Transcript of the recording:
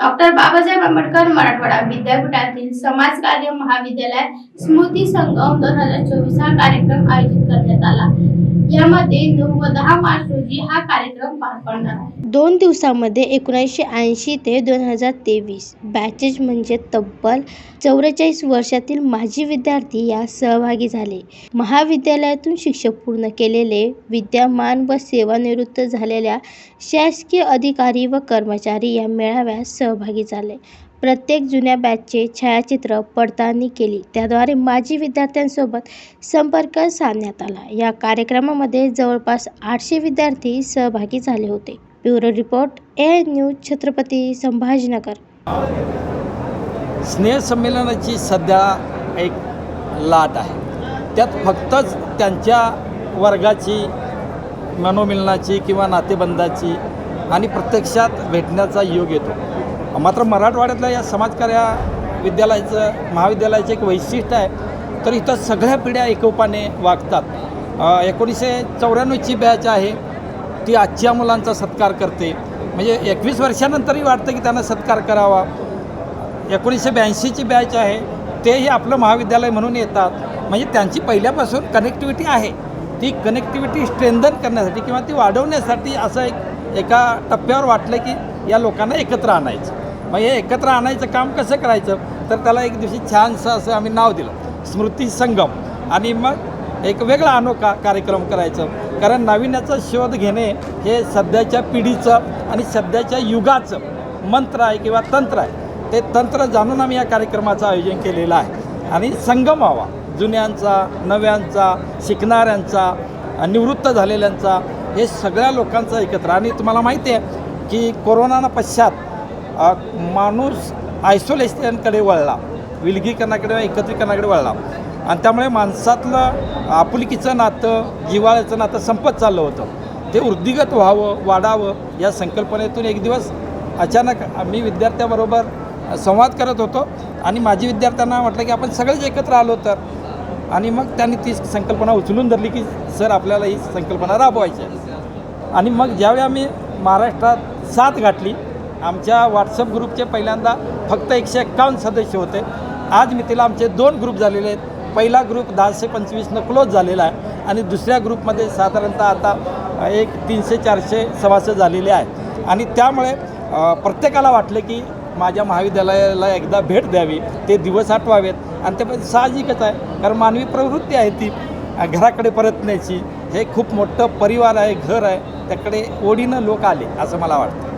Doctor Babasaheb Ambedkar Marathwada विद्यापीठातील समाज कार्य महाविद्यालय स्मृती संगम दोन हजार चोवीस हा कार्यक्रम आयोजित करण्यात आला. यामध्ये नऊ व दहा मार्च रोजी हा कार्यक्रम पार पडणार आहे. दोन दिवसामध्ये एकोणीसशे ऐंशी ते दोन हजार तेवीस बॅचेस म्हणजे तब्बल चौवेचाळीस वर्षातील माजी विद्यार्थी यात सहभागी झाले. महाविद्यालयातून शिक्षक पूर्ण केलेले विद्यमान व सेवानिवृत्त झालेल्या शासकीय अधिकारी व कर्मचारी या मेळाव्यात सहभागी झाले. प्रत्येक जुन्या बॅचचे छायाचित्र पडताळणी केली. त्याद्वारे माजी विद्यार्थ्यांसोबत संपर्क साधण्यात आला. या कार्यक्रमामध्ये जवळपास आठशे विद्यार्थी सहभागी झाले होते. Bureau report A news Chhatrapati Sambhajinagar. स्नेहसंमेलनाची सध्या एक लाट आहे. त्यात फक्तच त्यांच्या वर्गाची मनोमिलनाची किंवा नातेबंधाची आणि प्रत्यक्षात भेटण्याचा योग येतो. मात्र मराठवाड्यातल्या या समाजकार्या विद्यालयाचं महाविद्यालयाचं एक वैशिष्ट्य आहे. तर इथं सगळ्या पिढ्या एकोपाने वागतात. एकोणीसशे चौऱ्याण्णवची बॅच आहे. ती आजच्या मुलांचा सत्कार करते. म्हणजे एकवीस वर्षानंतरही वाटतं की त्यांना सत्कार करावा. एकोणीसशे ब्याऐंशीची बॅच आहे. तेही आपलं महाविद्यालय म्हणून येतात. म्हणजे त्यांची पहिल्यापासून कनेक्टिव्हिटी आहे. ती कनेक्टिव्हिटी स्ट्रेंथन करण्यासाठी किंवा ती वाढवण्यासाठी असं एक एका टप्प्यावर वाटलं की या लोकांना एकत्र आणायचं. मग हे एकत्र आणायचं काम कसं करायचं? तर त्याला एक दिवशी छानसं असं आम्ही नाव दिलं स्मृती संगम. आणि मग एक वेगळा अनोखा कार्यक्रम करायचं. कारण नाविन्याचा शोध घेणे हे सध्याच्या पिढीचं आणि सध्याच्या युगाचं मंत्र आहे किंवा तंत्र आहे. ते तंत्र जाणून आम्ही या कार्यक्रमाचं आयोजन केलेलं आहे. आणि संगम व्हावा. जुन्यांचा नव्यांचा शिकणाऱ्यांचा निवृत्त झालेल्यांचा हे सगळ्या लोकांचा एकत्र. आणि तुम्हाला माहिती आहे की कोरोनानं पश्चात माणूस आयसोलेशनकडे वळला. विलगीकरणाकडे एकत्रीकरणाकडे वळला. आणि त्यामुळे माणसातलं आपुलकीचं नातं जिव्हाळ्याचं नातं संपत चाललं होतं. ते वृद्धिगत व्हावं वाढावं या संकल्पनेतून एक दिवस अचानक मी विद्यार्थ्याबरोबर संवाद करत होतो. आणि माझी विद्यार्थ्यांना म्हटलं की आपण सगळेच एकत्र आलो तर. आणि मग त्यांनी ती संकल्पना उचलून धरली की सर आपल्याला ही संकल्पना राबवायची आहे. आणि मग ज्यावेळी आम्ही महाराष्ट्रात साथ गाठली आमच्या व्हॉट्सअप ग्रुपचे पहिल्यांदा फक्त एकशे एक्कावन्न सदस्य होते. आज मितीला आमचे दोन ग्रुप झालेले आहेत. पहिला ग्रुप दहाशे पंचवीसनं क्लोज झालेला आहे आणि दुसऱ्या ग्रुपमध्ये साधारणतः आता एक तीनशे चारशे सभासद झालेले आहेत. आणि त्यामुळे प्रत्येकाला वाटलं की माझ्या महाविद्यालयाला एकदा भेट द्यावी. ते दिवस आठवावेत. आणि ते पण साहजिकच आहे. कारण मानवी प्रवृत्ती आहे ती. घराकडे परतण्याची हे खूप मोठं परिवार आहे घर आहे. त्याकडे ओढीनं लोक आले असं मला वाटतं.